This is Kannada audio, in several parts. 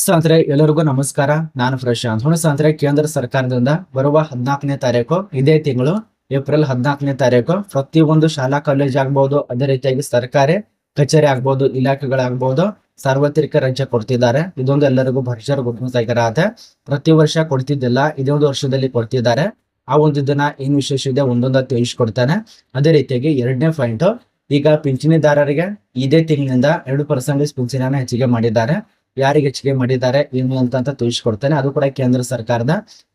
ಸ್ನೇಹಿತರೆ, ಎಲ್ಲರಿಗೂ ನಮಸ್ಕಾರ. ನಾನು ಪ್ರಶಾಂತ್. ಹುಣ ಸ್ನೇಹಿತರೆ, ಕೇಂದ್ರ ಸರ್ಕಾರದಿಂದ ಬರುವ ಹದಿನಾಲ್ಕನೇ ತಾರೀಕು, ಇದೇ ತಿಂಗಳು, ಏಪ್ರಿಲ್ ಹದಿನಾಲ್ಕನೇ ತಾರೀಕು. ಪ್ರತಿಯೊಂದು ಶಾಲಾ ಕಾಲೇಜ್ ಆಗ್ಬಹುದು ಅದೇ ರೀತಿಯಾಗಿ ಸರ್ಕಾರಿ ಕಚೇರಿ ಆಗ್ಬಹುದು ಇಲಾಖೆಗಳಾಗ್ಬಹುದು ಸಾರ್ವತ್ರಿಕ ರಜೆ ಕೊಡ್ತಿದ್ದಾರೆ. ಇದೊಂದು ಎಲ್ಲರಿಗೂ ಭರ್ಜರ್ ಗುರುತಿದೆ ಪ್ರತಿ ವರ್ಷ ಕೊಡ್ತಿದ್ದಿಲ್ಲ ಇದೊಂದು ವರ್ಷದಲ್ಲಿ ಕೊಡ್ತಿದ್ದಾರೆ. ಆ ಒಂದು ದಿನ ಏನ್ ವಿಶೇಷ ಇದೆ, ಒಂದೊಂದ ತಿಳಿಸ್ಕೊಡ್ತಾನೆ. ಅದೇ ರೀತಿಯಾಗಿ ಎರಡನೇ ಪಾಯಿಂಟ್, ಈಗ ಪಿಂಚಣಿದಾರರಿಗೆ ಇದೇ ತಿಂಗಳಿಂದ ಎರಡು ಪರ್ಸೆಂಟೇಜ್ ಪಿಂಚಣಿಯನ್ನು ಹೆಚ್ಚಿಗೆ ಮಾಡಿದ್ದಾರೆ. ಯಾರಿಗೆ ಹೆಚ್ಚಿಗೆ ಮಾಡಿದ್ದಾರೆ, ಏನು ಅಂತ ತಿಳಿಸ್ಕೊಡ್ತೇನೆ. ಅದು ಕೂಡ ಕೇಂದ್ರ ಸರ್ಕಾರದ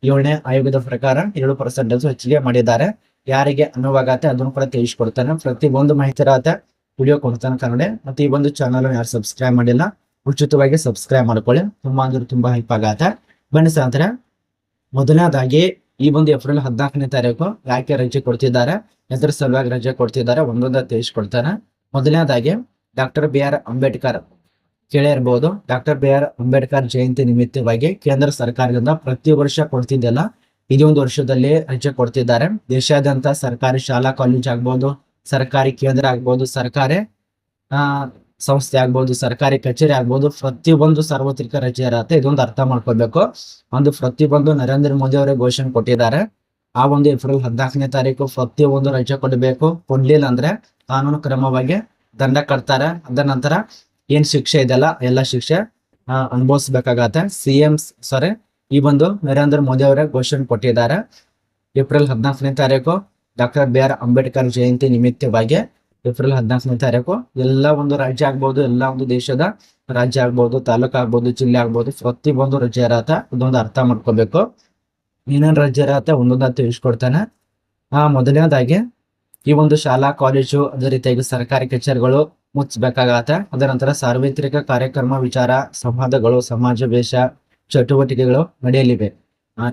ಏಳನೇ ಆಯೋಗದ ಪ್ರಕಾರ ಏಳು ಪರ್ಸೆಂಟೇಜ್ ಹೆಚ್ಚಿಗೆ ಮಾಡಿದ್ದಾರೆ. ಯಾರಿಗೆ ಅನುವಾಗತ್ತೆ ಅದನ್ನು ಕೂಡ ತಿಳಿಸ್ಕೊಡ್ತಾನೆ. ಪ್ರತಿ ಒಂದು ಮಾಹಿತಿ ಇರತ್ತೆ, ವಿಡಿಯೋ ಕೊಡ್ತಾನೆ ಕನ್ನಡ. ಮತ್ತೆ ಈ ಒಂದು ಚಾನಲ್ ಯಾರು ಸಬ್ಸ್ಕ್ರೈಬ್ ಮಾಡಿಲ್ಲ, ಉಚಿತವಾಗಿ ಸಬ್ಸ್ಕ್ರೈಬ್ ಮಾಡ್ಕೊಳ್ಳಿ. ತುಂಬಾ ಅಂದ್ರೆ ತುಂಬಾ ಹೆಲ್ಪ್ ಆಗತ್ತೆ. ಬನ್ನಿ ಸಾಂತರ ಮೊದಲನೇದಾಗಿ ಈ ಒಂದು ಏಪ್ರಿಲ್ ಹದಿನಾಲ್ಕನೇ ತಾರೀಕು ಯಾಕೆ ರಜೆ ಕೊಡ್ತಿದ್ದಾರೆ? ಎದ್ರ ಸಲುವಾಗಿ ರಜೆ ಕೊಡ್ತಿದ್ದಾರೆ, ಒಂದೊಂದ ತಿಳಿಸ್ಕೊಡ್ತಾನೆ. ಮೊದಲನೇದಾಗಿ ಡಾಕ್ಟರ್ ಬಿ ಆರ್ ಅಂಬೇಡ್ಕರ್ ಕೇಳಿರ್ಬೋದು doctor B R Ambedkar Jayanti ನಿಮಿತ್ತವಾಗಿ ಕೇಂದ್ರ ಸರ್ಕಾರದಿಂದ ಪ್ರತಿ ವರ್ಷ ಕೊಡ್ತಿದ್ದೆಲ್ಲ ಇದೊಂದು ವರ್ಷದಲ್ಲಿ ರಜೆ ಕೊಡ್ತಿದ್ದಾರೆ. ದೇಶಾದ್ಯಂತ ಸರ್ಕಾರಿ ಶಾಲಾ ಕಾಲೇಜ್ ಆಗ್ಬೋದು, ಸರ್ಕಾರಿ ಕೇಂದ್ರ ಆಗ್ಬೋದು, ಸರ್ಕಾರಿ ಸಂಸ್ಥೆ ಆಗ್ಬೋದು, ಸರ್ಕಾರಿ ಕಚೇರಿ ಆಗ್ಬೋದು ಪ್ರತಿಯೊಂದು ಸಾರ್ವತ್ರಿಕ ರಜೆ ಇರತ್ತೆ. ಇದೊಂದು ಅರ್ಥ ಮಾಡ್ಕೋಬೇಕು ಒಂದು ಪ್ರತಿಯೊಂದು ನರೇಂದ್ರ ಮೋದಿ ಅವರೇ ಘೋಷಣೆ ಕೊಟ್ಟಿದ್ದಾರೆ. ಆ ಒಂದು ಏಪ್ರಿಲ್ ಹದಿನಾಲ್ಕನೇ ತಾರೀಕು ಪ್ರತಿಯೊಂದು ರಜೆ ಕೊಡಬೇಕು. ಕೊಡ್ಲಿಲ್ಲ ಅಂದ್ರೆ ಕಾನೂನು ಕ್ರಮವಾಗಿ ದಂಡ ಕಟ್ತಾರೆ. ಅದ ನಂತರ ಏನ್ ಶಿಕ್ಷೆ ಇದೆಲ್ಲ ಎಲ್ಲ ಶಿಕ್ಷೆ ಅನುಭವಿಸ್ಬೇಕಾಗತ್ತೆ. ಸಿ ಎಂ ಸಾರಿ ಈ ಬಂದು ನರೇಂದ್ರ ಮೋದಿ ಅವರೇ ಘೋಷಣೆ ಕೊಟ್ಟಿದ್ದಾರೆ. ಏಪ್ರಿಲ್ ಹದಿನಾಲ್ಕನೇ ತಾರೀಕು, doctor B R Ambedkar Jayanti ನಿಮಿತ್ತವಾಗಿ ಏಪ್ರಿಲ್ ಹದಿನಾಲ್ಕನೇ ತಾರೀಕು, ಎಲ್ಲ ಒಂದು ರಾಜ್ಯ ಆಗ್ಬೋದು, ಎಲ್ಲ ಒಂದು ದೇಶದ ರಾಜ್ಯ ಆಗ್ಬೋದು, ತಾಲೂಕ್ ಆಗ್ಬೋದು, ಜಿಲ್ಲೆ ಆಗ್ಬೋದು, ಪ್ರತಿ ಒಂದು ರಜೆ ಇರತ್ತೆ, ಇದೊಂದು ಅರ್ಥ ಮಾಡ್ಕೋಬೇಕು. ಏನೇನು ರಜೆ ಇರತ್ತೆ ಒಂದೊಂದು ತಿಳಿಸ್ಕೊಡ್ತಾನೆ. ಆ, ಮೊದಲನೇದಾಗಿ, ಈ ಒಂದು ಶಾಲಾ, ಕಾಲೇಜು, ಅದೇ ರೀತಿಯಾಗಿ ಸರ್ಕಾರಿ ಕಚೇರಿಗಳು ಮುಚ್ಚಬೇಕಾಗತ್ತೆ. ಅದರ ನಂತರ ಸಾರ್ವತ್ರಿಕ ಕಾರ್ಯಕ್ರಮ, ವಿಚಾರ, ಸಂವಾದಗಳು ಸಮಾಜ ವೇಷ ಚಟುವಟಿಕೆಗಳು ನಡೆಯಲಿವೆ.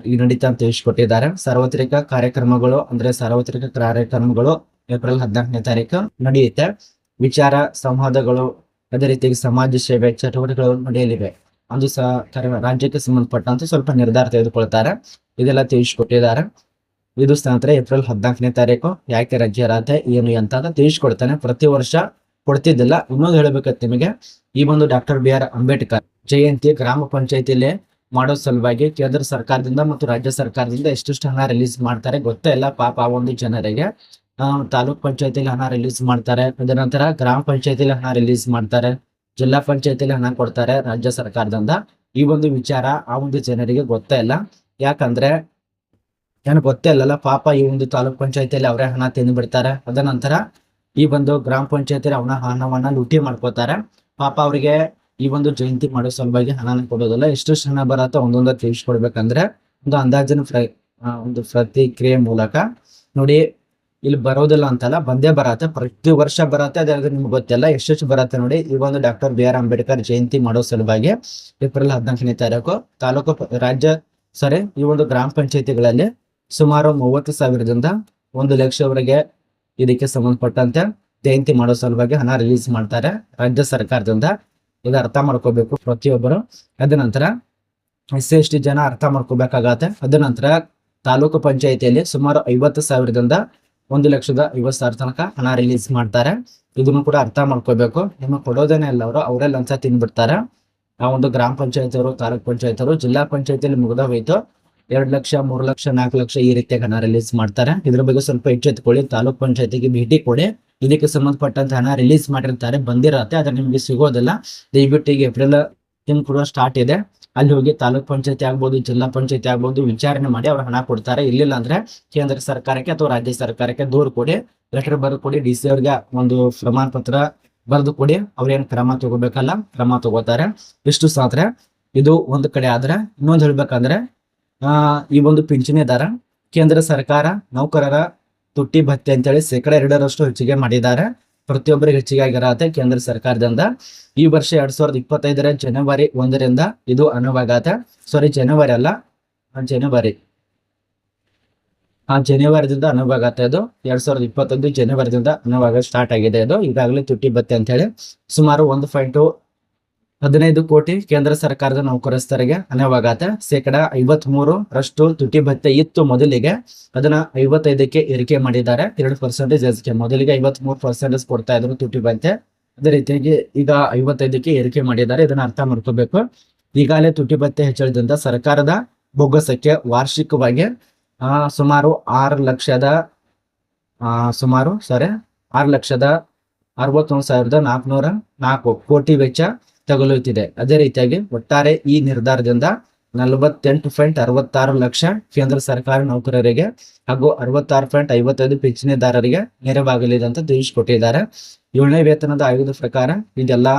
ಈ ನಡೀತಾ ಅಂತ ತಿಳಿಸ್ಕೊಟ್ಟಿದ್ದಾರೆ. ಸಾರ್ವತ್ರಿಕ ಕಾರ್ಯಕ್ರಮಗಳು ಅಂದ್ರೆ ಸಾರ್ವತ್ರಿಕ ಕಾರ್ಯಕ್ರಮಗಳು ಏಪ್ರಿಲ್ ಹದಿನಾಲ್ಕನೇ ತಾರೀಕು ನಡೆಯುತ್ತೆ. ವಿಚಾರ, ಸಂವಾದಗಳು, ಅದೇ ರೀತಿಯಾಗಿ ಸಮಾಜ ಸೇವೆ, ಚಟುವಟಿಕೆಗಳು ನಡೆಯಲಿವೆ. ಅದು ಸಹ ರಾಜ್ಯಕ್ಕೆ ಸಂಬಂಧಪಟ್ಟಂತೆ ಸ್ವಲ್ಪ ನಿರ್ಧಾರ ತೆಗೆದುಕೊಳ್ತಾರೆ. ಇದೆಲ್ಲ ತಿಳಿಸ್ಕೊಟ್ಟಿದ್ದಾರೆ. ಇದು ಸ್ನೇಹಿತರೆ ಏಪ್ರಿಲ್ ಹದಿನಾಲ್ಕನೇ ತಾರೀಕು. ಯಾಕೆ ರಜೆ ಇರತ್ತೆ ಏನು ಅಂತ ತಿಳಿಸ್ಕೊಡ್ತಾನೆ. ಪ್ರತಿ ವರ್ಷ ಕೊಡ್ತಿದ್ದಿಲ್ಲ. ಇನ್ನೊಂದು ಹೇಳ್ಬೇಕಂತ ನಿಮಗೆ, ಈ ಒಂದು doctor B R Ambedkar Jayanti ಗ್ರಾಮ ಪಂಚಾಯತಿಯಲ್ಲಿ ಮಾಡೋ ಸಲುವಾಗಿ ಕೇಂದ್ರ ಸರ್ಕಾರದಿಂದ ಮತ್ತು ರಾಜ್ಯ ಸರ್ಕಾರದಿಂದ ಎಷ್ಟೆಷ್ಟು ಹಣ ರಿಲೀಸ್ ಮಾಡ್ತಾರೆ ಗೊತ್ತೇ ಇಲ್ಲ. ಪಾಪ ಆ ಒಂದು ಜನರಿಗೆ ತಾಲೂಕ್ ಪಂಚಾಯತಿಲಿ ಹಣ ರಿಲೀಸ್ ಮಾಡ್ತಾರೆ. ಅದರ ನಂತರ ಗ್ರಾಮ ಪಂಚಾಯತಿಲಿ ಹಣ ರಿಲೀಸ್ ಮಾಡ್ತಾರೆ. ಜಿಲ್ಲಾ ಪಂಚಾಯತಿಲಿ ಹಣ ಕೊಡ್ತಾರೆ ರಾಜ್ಯ ಸರ್ಕಾರದಿಂದ. ಈ ಒಂದು ವಿಚಾರ ಆ ಒಂದು ಜನರಿಗೆ ಗೊತ್ತೇ ಇಲ್ಲ. ಯಾಕಂದ್ರೆ ಏನು ಗೊತ್ತೇ ಇಲ್ಲಲ್ಲ, ಪಾಪ ಈ ಒಂದು ತಾಲೂಕ್ ಪಂಚಾಯತಿಯಲ್ಲಿ ಅವರೇ ಹಣ ತಿಂದು ಬಿಡ್ತಾರೆ ಅದ ನಂತರ ಈ ಒಂದು ಗ್ರಾಮ ಪಂಚಾಯತಿ ಅವನ ಹಣವನ್ನ ಲೂಟಿ ಮಾಡ್ಕೋತಾರೆ ಪಾಪ ಅವರಿಗೆ ಈ ಒಂದು ಜಯಂತಿ ಮಾಡೋ ಸಲುವಾಗಿ ಹಣನ ಕೊಡೋದಿಲ್ಲ. ಎಷ್ಟು ಹಣ ಬರತ್ತ ಒಂದೊಂದ ತಿಳಿಸ್ಕೊಡ್ಬೇಕಂದ್ರೆ ಒಂದು ಅಂದಾಜಿನ ಪ್ರ ಒಂದು ಪ್ರತಿಕ್ರಿಯೆ ಮೂಲಕ ನೋಡಿ ಇಲ್ಲಿ ಬರೋದಿಲ್ಲ ಅಂತಲ್ಲ, ಬಂದೇ ಬರತ್ತೆ. ಪ್ರತಿ ವರ್ಷ ಬರತ್ತೆ, ಅದೇ ನಿಮ್ಗೆ ಗೊತ್ತಿಲ್ಲ. ಎಷ್ಟೆಷ್ಟು ಬರತ್ತೆ ನೋಡಿ, ಈ ಒಂದು doctor B R Ambedkar Jayanti ಮಾಡೋ ಸಲುವಾಗಿ ಏಪ್ರಿಲ್ ಹದಿನಾಲ್ಕನೇ ತಾರೀಕು ತಾಲೂಕು ರಾಜ್ಯ ಸಾರಿ ಈ ಒಂದು ಗ್ರಾಮ ಪಂಚಾಯತಿಗಳಲ್ಲಿ ಸುಮಾರು ಮೂವತ್ತು ಸಾವಿರದಿಂದ ಒಂದು ಲಕ್ಷವರೆಗೆ ಇದಕ್ಕೆ ಸಂಬಂಧಪಟ್ಟಂತೆ ಜಯಂತಿ ಮಾಡೋ ಸಲುವಾಗಿ ಹಣ ರಿಲೀಸ್ ಮಾಡ್ತಾರೆ. ರಾಜ್ಯ ಸರ್ಕಾರದಿಂದ ಇದು ಅರ್ಥ ಮಾಡ್ಕೋಬೇಕು ಪ್ರತಿಯೊಬ್ಬರು. ಅದ ನಂತರ ಎಸ್ ಎಸ್ ಜನ ಅರ್ಥ ಮಾಡ್ಕೋಬೇಕಾಗತ್ತೆ. ಅದ ನಂತರ ತಾಲೂಕು ಪಂಚಾಯಿತಿಯಲ್ಲಿ ಸುಮಾರು ಐವತ್ತು ಸಾವಿರದಿಂದ ಒಂದು ಲಕ್ಷದ ಐವತ್ತು ಸಾವಿರ ತನಕ ಹಣ ರಿಲೀಸ್ ಮಾಡ್ತಾರೆ. ಇದನ್ನು ಕೂಡ ಅರ್ಥ ಮಾಡ್ಕೋಬೇಕು. ನಿಮಗೆ ಕೊಡೋದೇನೆ ಇಲ್ಲ ಅವರು ಅವರೇ ಲಂಚ ತಿನ್ಬಿಡ್ತಾರೆ. ಆ ಒಂದು ಗ್ರಾಮ ಪಂಚಾಯತ್ ಅವರು ತಾಲೂಕ್ ಅವರು ಜಿಲ್ಲಾ ಪಂಚಾಯತಿಯಲ್ಲಿ ಮುಗಿದ ಹೋಯ್ತು ಎರಡ್ ಲಕ್ಷ, ಮೂರು ಲಕ್ಷ, ನಾಲ್ಕು ಲಕ್ಷ ಈ ರೀತಿಯಾಗಿ ಹಣ ರಿಲೀಸ್ ಮಾಡ್ತಾರೆ. ಇದ್ರ ಬಗ್ಗೆ ಸ್ವಲ್ಪ ಎಚ್ಚೆತ್ಕೊಳ್ಳಿ ತಾಲೂಕ್ ಪಂಚಾಯತಿಗೆ ಭೇಟಿ ಕೊಡಿ. ಇದಕ್ಕೆ ಸಂಬಂಧಪಟ್ಟಂತ ಹಣ ರಿಲೀಸ್ ಮಾಡಿರ್ತಾರೆ. ಬಂದಿರತ್ತೆ, ಆದ್ರೆ ನಿಮಗೆ ಸಿಗೋದಿಲ್ಲ. ದಯವಿಟ್ಟು ಈಗ ಏಪ್ರಿಲ್ ತಿಂಗ್ ಕೂಡ ಸ್ಟಾರ್ಟ್ ಇದೆ. ಅಲ್ಲಿ ಹೋಗಿ ತಾಲೂಕ್ ಪಂಚಾಯತಿ ಆಗ್ಬೋದು, ಜಿಲ್ಲಾ ಪಂಚಾಯತಿ ಆಗ್ಬೋದು ವಿಚಾರಣೆ ಮಾಡಿ ಅವ್ರು ಹಣ ಕೊಡ್ತಾರೆ. ಇಲ್ಲಿಲ್ಲ ಅಂದ್ರೆ ಕೇಂದ್ರ ಸರ್ಕಾರಕ್ಕೆ ಅಥವಾ ರಾಜ್ಯ ಸರ್ಕಾರಕ್ಕೆ ದೂರು ಕೊಡಿ. ಲೆಟರ್ ಬರೆದು ಕೊಡಿ. ಡಿ ಸಿ ಅವ್ರಿಗೆ ಒಂದು ಪ್ರಮಾಣ ಪತ್ರ ಬರೆದು ಕೊಡಿ. ಅವ್ರೇನು ಕ್ರಮ ತಗೋಬೇಕಲ್ಲ, ಕ್ರಮ ತಗೋತಾರೆ. ಇಷ್ಟು ಸಾತ್ರ ಇದು ಒಂದು ಕಡೆ ಆದ್ರೆ, ಇನ್ನೊಂದು ಹೇಳ್ಬೇಕಂದ್ರೆ ಈ ಒಂದು ಪಿಂಚಣಿದಾರ ಕೇಂದ್ರ ಸರ್ಕಾರ, ನೌಕರರ ತುಟ್ಟಿ ಭತ್ಯೆ ಅಂತೇಳಿ ಶೇಕಡ ಎರಡರಷ್ಟು ಹೆಚ್ಚಿಗೆ ಮಾಡಿದ್ದಾರೆ. ಪ್ರತಿಯೊಬ್ಬರಿಗೆ ಹೆಚ್ಚಿಗೆ ಆಗಿರತ್ತೆ ಕೇಂದ್ರ ಸರ್ಕಾರದಿಂದ. ಈ ವರ್ಷ ಎರಡ್ ಸಾವಿರದ ಇಪ್ಪತ್ತೈದರ ಜನವರಿ ಒಂದರಿಂದ ಇದು ಅನುವಾಗತ್ತೆ. ಸಾರಿ ಜನವರಿ ಅಲ್ಲ. ಜನವರಿ. ಆ, ಜನವರಿದಿಂದ ಅನುವಾಗತ್ತೆ ಅದು. ಎರಡ್ ಸಾವಿರದ ಇಪ್ಪತ್ತೊಂದು ಜನವರಿದಿಂದ ಅನುವಾಗ ಸ್ಟಾರ್ಟ್ ಆಗಿದೆ ಅದು. ಈಗಾಗಲೇ ತುಟ್ಟಿ ಭತ್ಯೆ ಅಂತ ಹೇಳಿ ಸುಮಾರು ಒಂದು ಪಾಯಿಂಟ್ ಹದಿನೈದು ಕೋಟಿ ಕೇಂದ್ರ ಸರ್ಕಾರದ ನೌಕರಸ್ಥರಿಗೆ ಅನುವಾಗತ್ತೆ ಶೇಕಡ ಐವತ್ ಮೂರು ರಷ್ಟು ತುಟಿ ಭತ್ಯೆ ಇತ್ತು ಮೊದಲಿಗೆ. ಅದನ್ನ ಐವತ್ತೈದಕ್ಕೆ ಏರಿಕೆ ಮಾಡಿದ್ದಾರೆ. ಎರಡು ಪರ್ಸೆಂಟೇಜ್ ಏರಿಕೆ ಮೊದಲಿಗೆ ಐವತ್ ಮೂರು ಪರ್ಸೆಂಟೇಜ್ ಕೊಡ್ತಾ ಇದ್ರು ತುಟಿ ಭತ್ಯೆ ಅದೇ ರೀತಿಯಾಗಿ ಈಗ ಐವತ್ತೈದಕ್ಕೆ ಏರಿಕೆ ಮಾಡಿದ್ದಾರೆ. ಇದನ್ನ ಅರ್ಥ ಮಾಡ್ಕೋಬೇಕು. ಈಗಾಗಲೇ ತುಟಿ ಭತ್ಯೆ ಹೆಚ್ಚಳದಿಂದ ಸರ್ಕಾರದ ಬೊಗ್ಗಸಕ್ಕೆ ವಾರ್ಷಿಕವಾಗಿ ಸುಮಾರು ಆರು ಲಕ್ಷದ ಸುಮಾರು ಸಾರಿ ಆರು ಲಕ್ಷದ ಅರವತ್ತೊಂದು ಸಾವಿರದ ನಾಲ್ಕುನೂರ ನಾಲ್ಕು ಕೋಟಿ ವೆಚ್ಚ ತಗುಲುತ್ತಿದೆ ಅದೇ ರೀತಿಯಾಗಿ ಒಟ್ಟಾರೆ ಈ ನಿರ್ಧಾರದಿಂದ ನಲವತ್ತೆಂಟು ಪಾಯಿಂಟ್ ಅರವತ್ತಾರು ಲಕ್ಷ ಕೇಂದ್ರ ಸರ್ಕಾರಿ ನೌಕರರಿಗೆ ಹಾಗೂ ಅರವತ್ತಾರು ಪಾಯಿಂಟ್ ಐವತ್ತೈದು ಪಿಂಚಣಿದಾರರಿಗೆ ನೆರವಾಗಲಿದೆ ಅಂತ ತಿಳಿಸಿಕೊಟ್ಟಿದ್ದಾರೆ ಏಳನೇ ವೇತನದ ಆಯೋಗದ ಪ್ರಕಾರ ಇದೆಲ್ಲ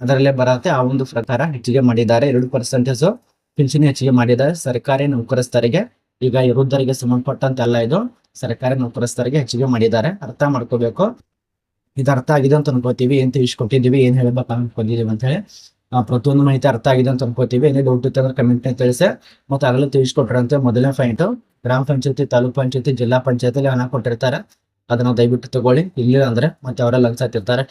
ಅದರಲ್ಲೇ ಬರತ್ತೆ. ಆ ಒಂದು ಪ್ರಕಾರ ಹೆಚ್ಚಿಗೆ ಮಾಡಿದ್ದಾರೆ. ಎರಡು ಪರ್ಸೆಂಟೇಜ್ ಪಿಂಚಣಿ ಹೆಚ್ಚಿಗೆ ಮಾಡಿದ್ದಾರೆ. ಸರ್ಕಾರಿ ನೌಕರಸ್ಥರಿಗೆ ಈಗ ಇರುವುದರಿಗೆ ಸಂಬಂಧಪಟ್ಟಂತೆಲ್ಲ ಇದು ಸರ್ಕಾರಿ ನೌಕರಸ್ಥರಿಗೆ ಹೆಚ್ಚಿಗೆ ಮಾಡಿದ್ದಾರೆ. ಅರ್ಥ ಮಾಡ್ಕೋಬೇಕು. ಇದು ಅರ್ಥ ಆಗಿದೆ ಅಂತ ಅನ್ಕೋತೀವಿ, ಏನ್ ತಿಳಿಸ್ಕೊಟ್ಟಿದೀವಿ ಏನ್ ಹೇಳ್ಬೇಕು ಅನ್ಕೊಂಡಿದೀವಿ ಅಂತ ಹೇಳಿ. ಪ್ರತಿಯೊಂದು ಮಾಹಿತಿ ಅರ್ಥ ಆಗಿದೆ ಅಂತ ಅನ್ಕೋತೀವಿ. ಏನೇ ಡೌಟ್ ಇತ್ತು ಅಂದ್ರೆ ಕಮೆಂಟ್ ತಿಳಿಸಿ. ಮತ್ತೆ ಆಗಲೇ ತಿಳಿಸ್ಕೊಟ್ರಂತೆ ಮೊದಲನೇ ಪಾಯಿಂಟ್ ಗ್ರಾಮ ಪಂಚಾಯತಿ, ತಾಲೂಕ್ ಪಂಚಾಯತಿ, ಜಿಲ್ಲಾ ಪಂಚಾಯತಿ ಹಣ ಕೊಟ್ಟಿರ್ತಾರೆ. ಅದನ್ನ ದಯವಿಟ್ಟು ತಗೊಳ್ಳಿ. ಇಲ್ಲ ಅಂದ್ರೆ ಮತ್ತೆ ಅವರೆಲ್ಲ ಅನ್ಸತ್ತಿರ್ತಾರೆ